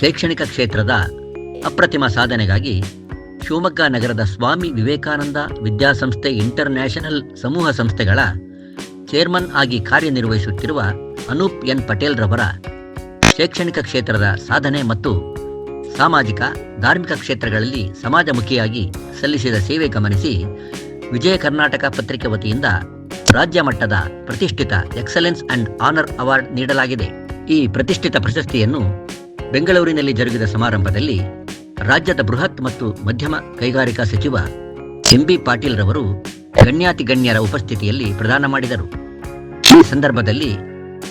ಶೈಕ್ಷಣಿಕ ಕ್ಷೇತ್ರದ ಅಪ್ರತಿಮ ಸಾಧನೆಗಾಗಿ ಶಿವಮೊಗ್ಗ ನಗರದ ಸ್ವಾಮಿ ವಿವೇಕಾನಂದ ವಿದ್ಯಾಸಂಸ್ಥೆ ಇಂಟರ್ನ್ಯಾಷನಲ್ ಸಮೂಹ ಸಂಸ್ಥೆಗಳ ಚೇರ್ಮನ್ ಆಗಿ ಕಾರ್ಯನಿರ್ವಹಿಸುತ್ತಿರುವ ಅನೂಪ್ ಎನ್ ಪಟೇಲ್ ರವರ ಶೈಕ್ಷಣಿಕ ಕ್ಷೇತ್ರದ ಸಾಧನೆ ಮತ್ತು ಸಾಮಾಜಿಕ, ಧಾರ್ಮಿಕ ಕ್ಷೇತ್ರಗಳಲ್ಲಿ ಸಮಾಜಮುಖಿಯಾಗಿ ಸಲ್ಲಿಸಿದ ಸೇವೆ ಗಮನಿಸಿ ವಿಜಯ ಕರ್ನಾಟಕ ಪತ್ರಿಕೆ ವತಿಯಿಂದ ರಾಜ್ಯ ಮಟ್ಟದ ಪ್ರತಿಷ್ಠಿತ ಎಕ್ಸಲೆನ್ಸ್ ಅಂಡ್ ಆನರ್ ಅವಾರ್ಡ್ ನೀಡಲಾಗಿದೆ. ಈ ಪ್ರತಿಷ್ಠಿತ ಪ್ರಶಸ್ತಿಯನ್ನು ಬೆಂಗಳೂರಿನಲ್ಲಿ ಜರುಗಿದ ಸಮಾರಂಭದಲ್ಲಿ ರಾಜ್ಯದ ಬೃಹತ್ ಮತ್ತು ಮಧ್ಯಮ ಕೈಗಾರಿಕಾ ಸಚಿವ ಎಂಬಿ ಪಾಟೀಲ್ ರವರು ಗಣ್ಯಾತಿ ಗಣ್ಯರ ಉಪಸ್ಥಿತಿಯಲ್ಲಿ ಪ್ರದಾನ ಮಾಡಿದರು. ಈ ಸಂದರ್ಭದಲ್ಲಿ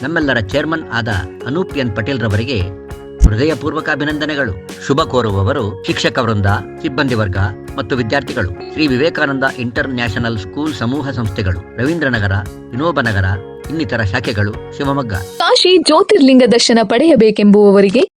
ನಮ್ಮೆಲ್ಲರ ಚೇರ್ಮನ್ ಆದ ಅನೂಪ್ ಎನ್ ಪಟೇಲ್ ರವರಿಗೆ ಹೃದಯಪೂರ್ವಕ ಅಭಿನಂದನೆಗಳು. ಶುಭ ಕೋರುವವರು ಶಿಕ್ಷಕ ವೃಂದ, ಸಿಬ್ಬಂದಿ ವರ್ಗ ಮತ್ತು ವಿದ್ಯಾರ್ಥಿಗಳು. Shri Vivekananda international school ಸಮೂಹ ಸಂಸ್ಥೆಗಳು, ರವೀಂದ್ರನಗರ ವಿನೋಬ ನಗರ ಇನ್ನಿತರ ಶಾಖೆಗಳು, ಶಿವಮೊಗ್ಗ. ಕಾಶಿ ಜ್ಯೋತಿರ್ಲಿಂಗ ದರ್ಶನ ಪಡೆಯಬೇಕೆಂಬುವವರಿಗೆ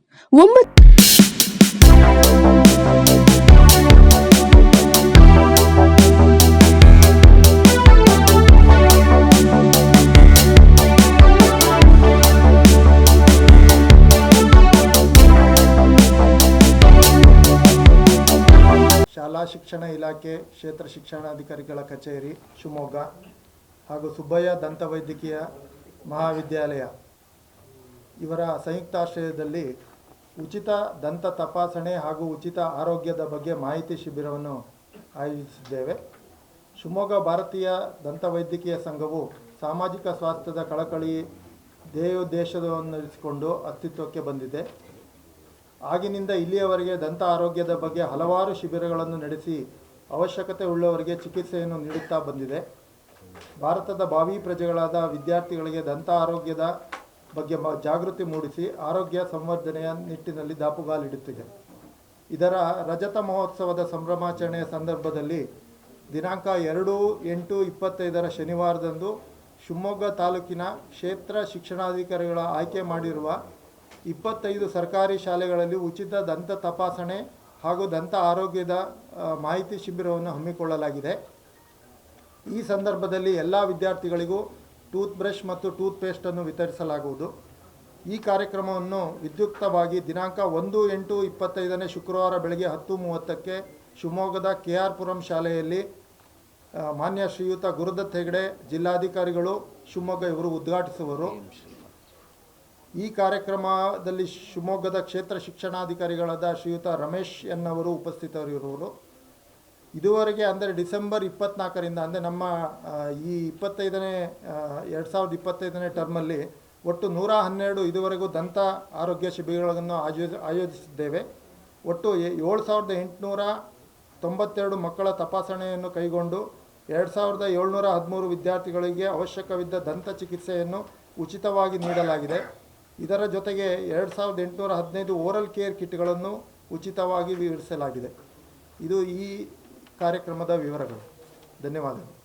ಒಂಬತ್ತು. ಶಾಲಾ ಶಿಕ್ಷಣ ಇಲಾಖೆ ಕ್ಷೇತ್ರ ಶಿಕ್ಷಣಾಧಿಕಾರಿಗಳ ಕಚೇರಿ, ಶಿವಮೊಗ್ಗ ಹಾಗೂ ಸುಬ್ಬಯ್ಯ ದಂತ ವೈದ್ಯಕೀಯ ಮಹಾವಿದ್ಯಾಲಯ. ಇವರ ಸಂಯುಕ್ತಾಶ್ರಯದಲ್ಲಿ ಉಚಿತ ದಂತ ತಪಾಸಣೆ ಹಾಗೂ ಉಚಿತ ಆರೋಗ್ಯದ ಬಗ್ಗೆ ಮಾಹಿತಿ ಶಿಬಿರವನ್ನು ಆಯೋಜಿಸಿದ್ದೇವೆ. ಶಿವಮೊಗ್ಗ ಭಾರತೀಯ ದಂತ ವೈದ್ಯಕೀಯ ಸಂಘವು ಸಾಮಾಜಿಕ ಸ್ವಾಸ್ಥ್ಯದ ಕಳಕಳಿ ಧ್ಯೇಯೋದ್ದೇಶವನ್ನಿರಿಸಿಕೊಂಡು ಅಸ್ತಿತ್ವಕ್ಕೆ ಬಂದಿದೆ. ಆಗಿನಿಂದ ಇಲ್ಲಿಯವರೆಗೆ ದಂತ ಆರೋಗ್ಯದ ಬಗ್ಗೆ ಹಲವಾರು ಶಿಬಿರಗಳನ್ನು ನಡೆಸಿ ಅವಶ್ಯಕತೆ ಉಳ್ಳವರಿಗೆ ಚಿಕಿತ್ಸೆಯನ್ನು ನೀಡುತ್ತಾ ಬಂದಿದೆ. ಭಾರತದ ಭಾವಿ ಪ್ರಜೆಗಳಾದ ವಿದ್ಯಾರ್ಥಿಗಳಿಗೆ ದಂತ ಆರೋಗ್ಯದ ಬಗ್ಗೆ ಜಾಗೃತಿ ಮೂಡಿಸಿ ಆರೋಗ್ಯ ಸಂವರ್ಧನೆಯ ನಿಟ್ಟಿನಲ್ಲಿ ದಾಪುಗಾಲಿಡುತ್ತಿದೆ. ಇದರ ರಜತ ಮಹೋತ್ಸವದ ಸಂಭ್ರಮಾಚರಣೆಯ ಸಂದರ್ಭದಲ್ಲಿ ದಿನಾಂಕ ಎರಡು ಎಂಟು ಇಪ್ಪತ್ತೈದರ ಶನಿವಾರದಂದು ಶಿವಮೊಗ್ಗ ತಾಲೂಕಿನ ಕ್ಷೇತ್ರ ಶಿಕ್ಷಣಾಧಿಕಾರಿಗಳ ಆಯ್ಕೆ ಮಾಡಿರುವ ಇಪ್ಪತ್ತೈದು ಸರ್ಕಾರಿ ಶಾಲೆಗಳಲ್ಲಿ ಉಚಿತ ದಂತ ತಪಾಸಣೆ ಹಾಗೂ ದಂತ ಆರೋಗ್ಯದ ಮಾಹಿತಿ ಶಿಬಿರವನ್ನು ಹಮ್ಮಿಕೊಳ್ಳಲಾಗಿದೆ. ಈ ಸಂದರ್ಭದಲ್ಲಿ ಎಲ್ಲ ವಿದ್ಯಾರ್ಥಿಗಳಿಗೂ ಟೂತ್ ಬ್ರಷ್ ಮತ್ತು ಟೂತ್ ಪೇಸ್ಟನ್ನು ವಿತರಿಸಲಾಗುವುದು. ಈ ಕಾರ್ಯಕ್ರಮವನ್ನು ವಿದ್ಯುಕ್ತವಾಗಿ ದಿನಾಂಕ ಒಂದು ಎಂಟು ಇಪ್ಪತ್ತೈದನೇ ಶುಕ್ರವಾರ ಬೆಳಗ್ಗೆ ಹತ್ತು ಮೂವತ್ತಕ್ಕೆ ಶಿವಮೊಗ್ಗದ ಕೆ ಆರ್ ಪುರಂ ಶಾಲೆಯಲ್ಲಿ ಮಾನ್ಯ ಶ್ರೀಯುತ ಗುರುದತ್ ಹೆಗಡೆ, ಜಿಲ್ಲಾಧಿಕಾರಿಗಳು, ಶಿವಮೊಗ್ಗ ಇವರು ಉದ್ಘಾಟಿಸುವರು. ಈ ಕಾರ್ಯಕ್ರಮದಲ್ಲಿ ಶಿವಮೊಗ್ಗದ ಕ್ಷೇತ್ರ ಶಿಕ್ಷಣಾಧಿಕಾರಿಗಳಾದ ಶ್ರೀಯುತ ರಮೇಶ್ ಎನ್ನವರು ಉಪಸ್ಥಿತರಿರುವರು. ಇದುವರೆಗೆ ಅಂದರೆ ಡಿಸೆಂಬರ್ ಇಪ್ಪತ್ನಾಲ್ಕರಿಂದ ಅಂದರೆ ನಮ್ಮ ಈ ಇಪ್ಪತ್ತೈದನೇ ಎರಡು ಸಾವಿರದ ಇಪ್ಪತ್ತೈದನೇ ಟರ್ಮಲ್ಲಿ ಒಟ್ಟು ನೂರ ಹನ್ನೆರಡು ಇದುವರೆಗೂ ದಂತ ಆರೋಗ್ಯ ಶಿಬಿರಗಳನ್ನು ಆಯೋಜ, ಆಯೋಜಿಸಿದ್ದೇವೆ. ಒಟ್ಟು ಏಳು ಸಾವಿರದ ಎಂಟುನೂರ ತೊಂಬತ್ತೆರಡು ಮಕ್ಕಳ ತಪಾಸಣೆಯನ್ನು ಕೈಗೊಂಡು ಎರಡು ಸಾವಿರದ ಏಳ್ನೂರ ಹದಿಮೂರು ವಿದ್ಯಾರ್ಥಿಗಳಿಗೆ ಅವಶ್ಯಕವಿದ್ದ ದಂತ ಚಿಕಿತ್ಸೆಯನ್ನು ಉಚಿತವಾಗಿ ನೀಡಲಾಗಿದೆ. ಇದರ ಜೊತೆಗೆ ಎರಡು ಸಾವಿರದ ಎಂಟುನೂರ ಹದಿನೈದು ಓರಲ್ ಕೇರ್ ಕಿಟ್ಗಳನ್ನು ಉಚಿತವಾಗಿ ವಿವರಿಸಲಾಗಿದೆ. ಇದು ಈ ಕಾರ್ಯಕ್ರಮದ ವಿವರಗಳು. ಧನ್ಯವಾದಗಳು.